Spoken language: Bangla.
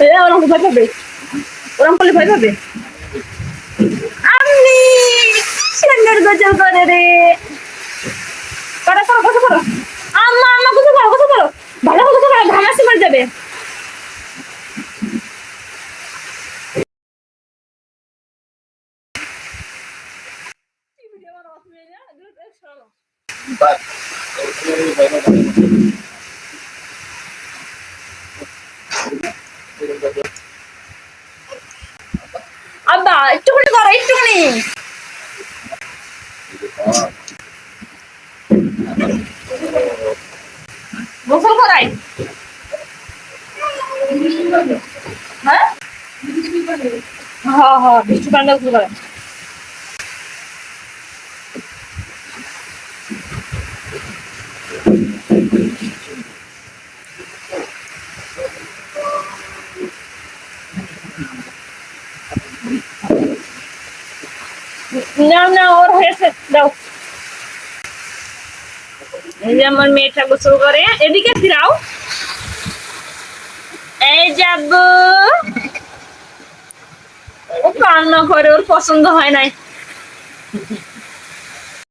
এ, ওরম ভয় পাবে ওরম করলে ভয় পাবে আব্বা একটুখানি করো একটুখানি। গোসল করাই হ্যাঁ হ্যাঁ হ্যাঁ বৃষ্টি পান্ডা গোসল করাই না না ওর হয়েছে দাও এই যে আমার মেয়েটা গোসল করে। এদিকে ফিরাও। এই যাব ও কান্না করে, ওর পছন্দ হয় নাই।